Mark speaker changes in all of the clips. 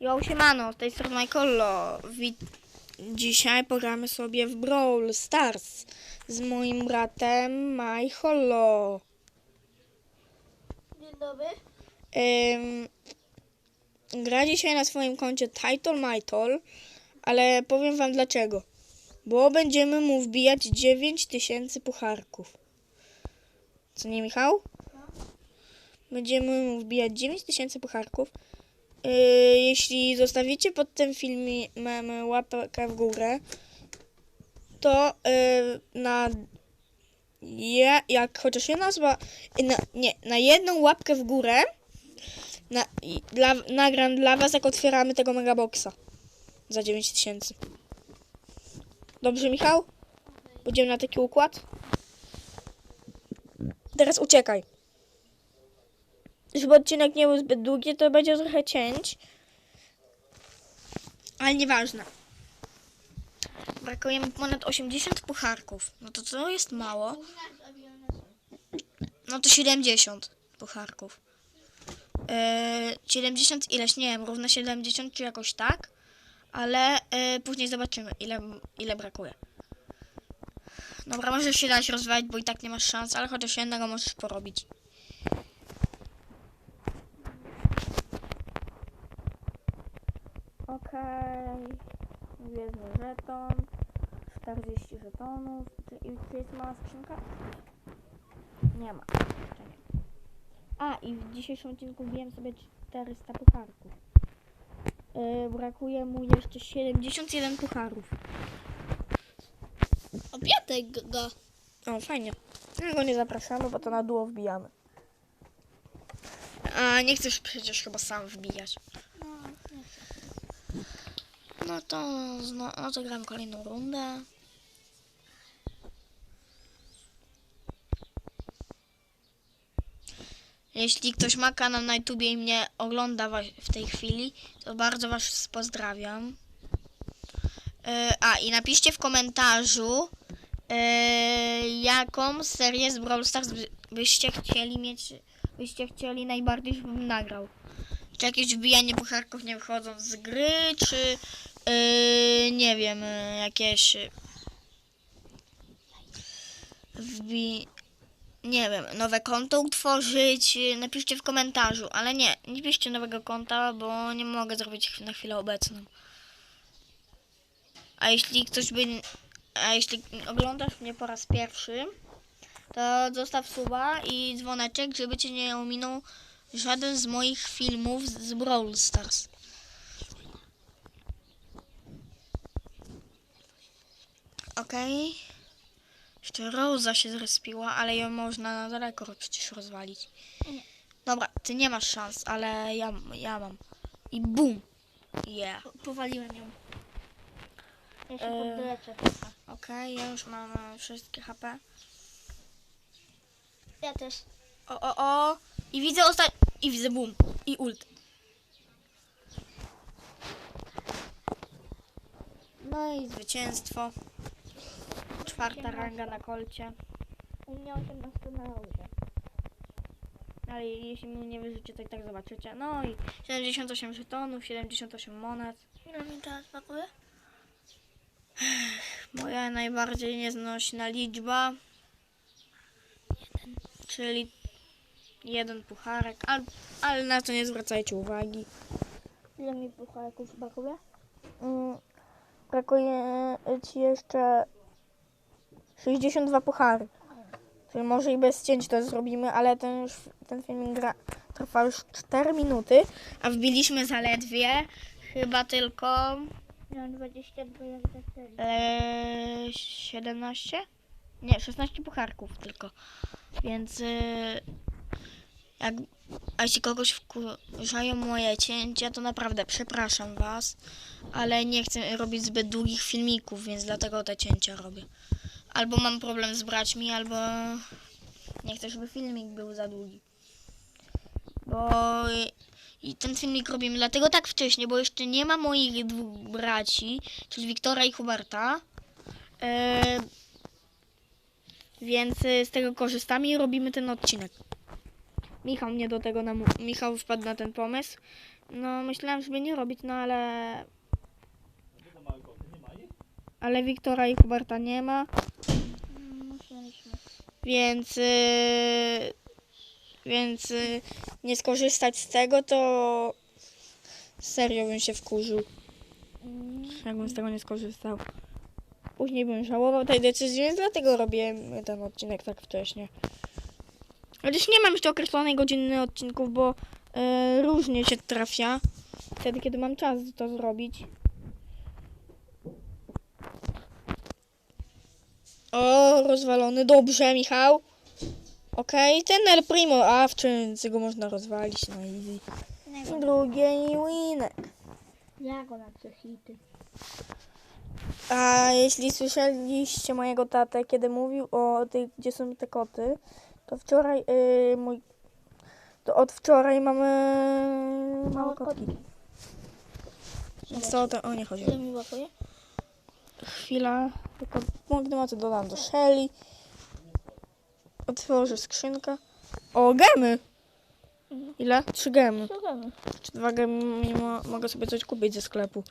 Speaker 1: Jo, siemano, z tej strony Michaelo. Dzisiaj pogramy sobie w Brawl Stars z moim bratem Michaelo.
Speaker 2: Dzień dobry.
Speaker 1: Ym, gra dzisiaj na swoim koncie Title Mytol, ale powiem wam dlaczego. Bo będziemy mu wbijać 9000 pucharków. Co nie, Michał? Będziemy mu wbijać 9000 pucharków. Yy, jeśli zostawicie pod tym filmem łapkę w górę, to yy, na jak chociaż jedna osoba, na, nie, na jedną łapkę w górę na, dla, nagram dla was, jak otwieramy tego megaboxa za 9000. Dobrze, Michał? Będziemy na taki układ? Teraz uciekaj. Żeby odcinek nie był zbyt długi, to będzie trochę cięć. Ale nieważne. Brakuje mi ponad 80 pucharków. No to to jest mało. No to 70 pucharków. Yy, 70 ileś, nie wiem, równo 70 czy jakoś tak. Ale yy, później zobaczymy, ile, ile brakuje. Dobra, możesz się dać rozwalić, bo i tak nie masz szans, ale chociaż jednego możesz porobić. Okej. Gwiezdny żeton. 40 żetonów. I czy jest mała skrzynka? Nie ma. A, i w dzisiejszym odcinku wbiłem sobie 400 pucharków. Yy, brakuje mu jeszcze 71 pucharów.
Speaker 2: Obiadek go.
Speaker 1: O, fajnie. My go nie zapraszamy, bo to na duo wbijamy. A nie chcesz przecież chyba sam wbijać. No to, no, no to gram kolejną rundę. Jeśli ktoś ma kanał na YouTubie i mnie ogląda w tej chwili, to bardzo Was pozdrawiam. E, A i napiszcie w komentarzu, e, jaką serię z Brawl Stars by- byście chcieli mieć, byście chcieli najbardziej, żebym nagrał. Czy jakieś wbijanie pucharków nie wychodząc z gry, czy e, nie wiem, e, jakieś e, wbi... nie wiem, nowe konto utworzyć, e, napiszcie w komentarzu, ale nie, nie piszcie nowego konta, bo nie mogę zrobić na chwilę obecną. A jeśli ktoś by. A jeśli oglądasz mnie po raz pierwszy, to zostaw suba i dzwoneczek, żeby cię nie ominął żaden z moich filmów z Brawl Stars. Okej. Jeszcze Rosa się zrespiła, ale ją można na daleko przecież rozwalić.
Speaker 2: Nie.
Speaker 1: Dobra, ty nie masz szans, ale ja, ja mam. I bum! Yeah.
Speaker 2: Po- Powaliłem ją. Ja się podleczę trochę.
Speaker 1: Okej, ja już mam e, wszystkie HP.
Speaker 2: Ja też.
Speaker 1: O, o, o! I widzę ostatni... I widzę boom. I ult. No i zwycięstwo. Czwarta ranga na kolcie.
Speaker 2: U mnie 18 na rowerze.
Speaker 1: Ale jeśli mu nie wyrzucie, to i tak zobaczycie. No i 78 żetonów, 78 monet.
Speaker 2: Ile mi teraz brakuje?
Speaker 1: Moja najbardziej nieznośna liczba. Czyli jeden pucharek, ale, ale na to nie zwracajcie uwagi.
Speaker 2: Ile mi pucharków brakuje?
Speaker 1: Mm, brakuje ci jeszcze 62 puchary. Czyli może i bez cięć to zrobimy, ale ten, już, ten filmik gra, trwa już 4 minuty, a wbiliśmy zaledwie chyba tylko
Speaker 2: Miałam 22 jak wtedy.
Speaker 1: e, 17? Nie, 16 pucharków tylko. Więc e, jak, a jeśli kogoś wkurzają moje cięcia, to naprawdę przepraszam Was, ale nie chcę robić zbyt długich filmików, więc dlatego te cięcia robię. Albo mam problem z braćmi, albo nie chcę, żeby filmik był za długi. Bo i ten filmik robimy dlatego tak wcześnie, bo jeszcze nie ma moich dwóch braci, czyli Wiktora i Huberta. E, więc z tego korzystamy i robimy ten odcinek. Michał mnie do tego namu- Michał wpadł na ten pomysł, No, myślałam sobie nie robić, no ale... Ale Wiktora i Huberta nie ma,
Speaker 2: Musieliśmy.
Speaker 1: więc... Yy, więc yy, nie skorzystać z tego, to... Serio bym się wkurzył,
Speaker 2: Mm,
Speaker 1: jakbym z tego nie skorzystał. Później bym żałował tej decyzji, więc dlatego robiłem ten odcinek tak wcześnie. Chociaż nie mam jeszcze określonej godziny odcinków, bo e, różnie się trafia. Wtedy, kiedy mam czas to zrobić. O, rozwalony. Dobrze, Michał. Okej, ten El Primo. A, w czym go można rozwalić? No easy. Drugie i winek.
Speaker 2: Ja go na hity.
Speaker 1: A jeśli słyszeliście mojego tatę, kiedy mówił o tych, gdzie są te koty, to wczoraj yy, mój. To od wczoraj mamy małe kotki. Więc to o to o nie chodzi. Chwila, tylko gdy ma to dodam do Shelly. Otworzę skrzynkę. O, gemy! Ile? Trzy gemy. Czy dwa gemy mogę sobie coś kupić ze sklepu.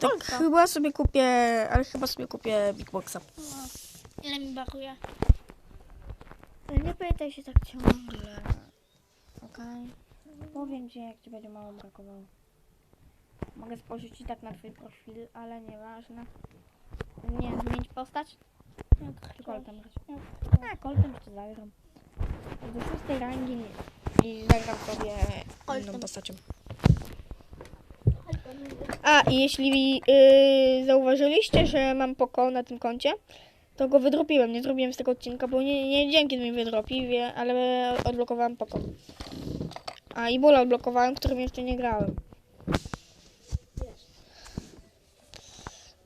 Speaker 1: Tak chyba sobie kupię, ale chyba sobie kupię Big Boxa.
Speaker 2: ile mi brakuje? Nie pytaj się tak ciągle.
Speaker 1: Okej. Powiem ci, jak ci będzie mało brakowało. Mogę spojrzeć i tak na twój profil, ale nieważne. Nie, zmienić postać? Czy koltem grać? A, koltem jeszcze zagram. Do szóstej rangi i zagram sobie inną postacią. A, i jeśli yy, zauważyliście, że mam poko na tym koncie, to go wydropiłem. Nie zrobiłem z tego odcinka, bo nie, nie kiedy mi wydropi, wie, ale odblokowałem poko. A i bola odblokowałem, którym jeszcze nie grałem.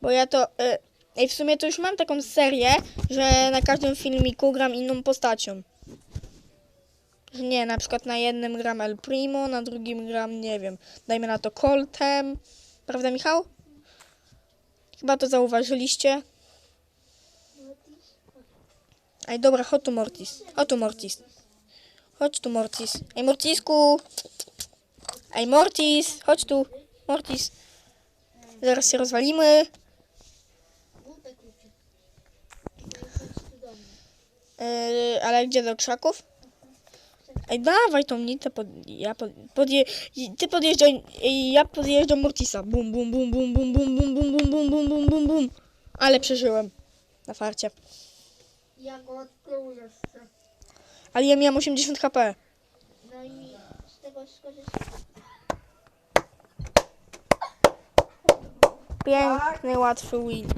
Speaker 1: Bo ja to. Y, Ej, w sumie to już mam taką serię, że na każdym filmiku gram inną postacią. Nie, na przykład na jednym gram El Primo, na drugim gram, nie wiem, dajmy na to Coltem. Prawda, Michał? Chyba to zauważyliście. Ej, dobra, chodź tu Mortis. Chodź tu Mortis. Chodź tu Mortis. Ej, Mortisku. Ej, Mortis. Chodź tu. Mortis. Zaraz się rozwalimy. Yy, ale gdzie do krzaków? Ej, dawaj tą nitę pod... Ja pod... podje... Ty podjeżdżaj... Ej, Ja podjeżdżam Mortisa. Bum, bum, bum, bum, bum, bum, bum, bum, bum, bum, bum, bum, bum, bum. Ale przeżyłem. Na farcie.
Speaker 2: Ja go od tyłu jeszcze.
Speaker 1: Ale ja miałam 80 HP.
Speaker 2: No i z tego skorzystam.
Speaker 1: Piękny, łatwy win.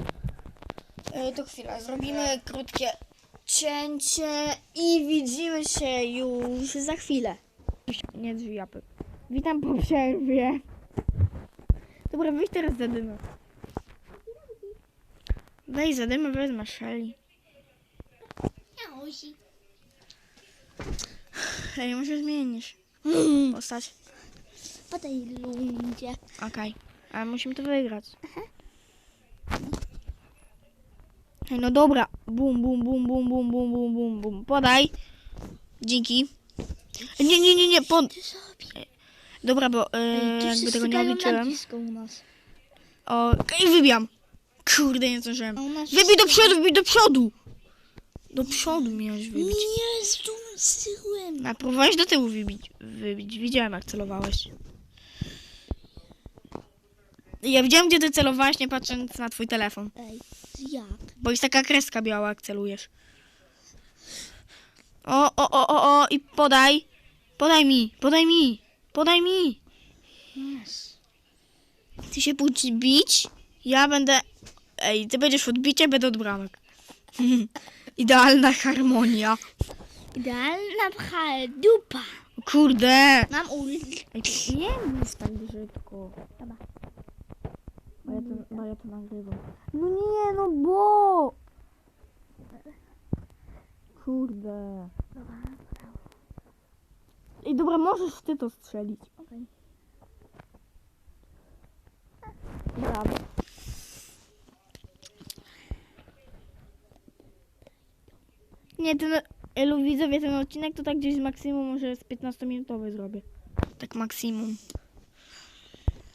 Speaker 1: E, to chwila, zrobimy krótkie cięcie i widzimy się już za chwilę. Nie drzwi japy. Witam po przerwie. Dobra, weź teraz zadymy. Weź zadymy, wezmę Shelly.
Speaker 2: Ja musi.
Speaker 1: Ej, może zmienisz postać.
Speaker 2: Po tej lundzie.
Speaker 1: Okej, ale musimy to wygrać. Ej, no dobra. Bum, bum, bum, bum, bum, bum, bum, bum, bum. Podaj. Dzięki. Nie, nie, nie, nie, pod... Dobra, bo e, jakby tego nie obliczyłem. O, i wybijam. Kurde, nie zdążyłem. Wybij do przodu, wybij do przodu. Do przodu miałeś wybić.
Speaker 2: Nie, z tyłem.
Speaker 1: A próbowałeś do tyłu wybić. wybić. Widziałem, jak celowałeś. Ja widziałem, gdzie ty celowałeś, nie patrząc na twój telefon.
Speaker 2: Ej, jak?
Speaker 1: Bo jest taka kreska biała, jak celujesz. O, o, o, o, o, i podaj. Podaj mi, podaj mi, podaj mi.
Speaker 2: Yes.
Speaker 1: Ty się pójdź bić, ja będę... Ej, ty będziesz od bicia, będę od bramek. Idealna harmonia.
Speaker 2: Idealna pcha dupa.
Speaker 1: Kurde.
Speaker 2: Mam ult.
Speaker 1: Ej, nie mów tak brzydko.
Speaker 2: Dobra.
Speaker 1: Ja to, bo ja to nagrywam. No nie, no bo... Kurde. Ej, dobra, możesz ty to strzelić. Brawo. Nie, ten, Elu, widzowie, ten odcinek to tak gdzieś z maksimum, może z 15 minutowy zrobię. Tak maksimum.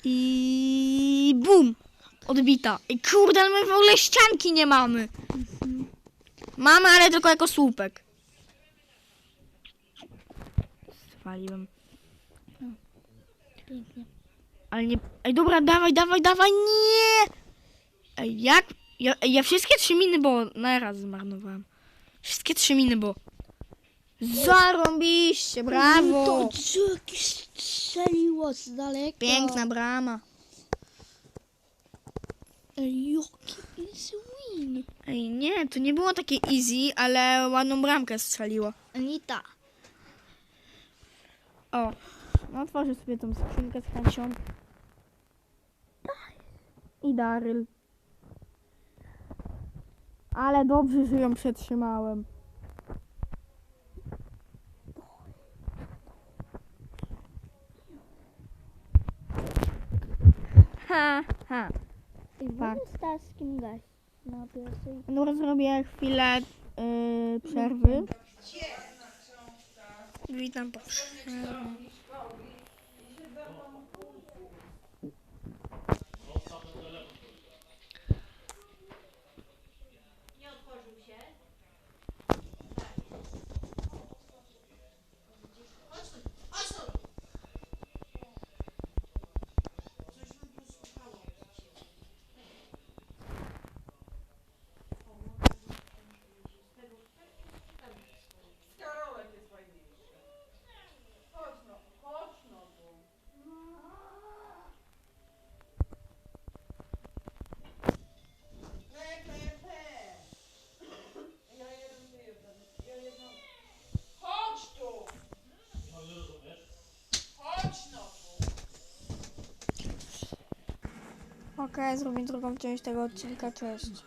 Speaker 1: I bum! Odbita. I kurde, ale my w ogóle ścianki nie mamy. Mamy, ale tylko jako słupek. Zwaliłem.
Speaker 2: Pięknie.
Speaker 1: Ale nie... Ej, dobra, dawaj, dawaj, dawaj, nie! Ej, jak? Ja, ej, ja wszystkie trzy miny, bo na raz zmarnowałem. Wszystkie trzy miny, bo... Zarąbiście, brawo!
Speaker 2: To co jakieś strzeliło z daleka.
Speaker 1: Piękna brama.
Speaker 2: Ej, jaki easy win.
Speaker 1: Ej, nie, to nie było takie easy, ale ładną bramkę strzeliło.
Speaker 2: Anita.
Speaker 1: O, no otworzę sobie tą skrzynkę z chęcią. I Daryl. Ale dobrze, że ją przetrzymałem. Ha, ha.
Speaker 2: Starskim gaś na.
Speaker 1: Dobra, zrobię chwilę yy, przerwy. Witam po przerwie.
Speaker 3: Karolek jest fajniejszy. Chodź no, chodź no. Bo... Pe, pe, pe. Ja jeden, ty jeden. Ja jedno. Chodź tu. Chodź no tu.
Speaker 1: Okej, zrobię drugą część tego odcinka. Cześć.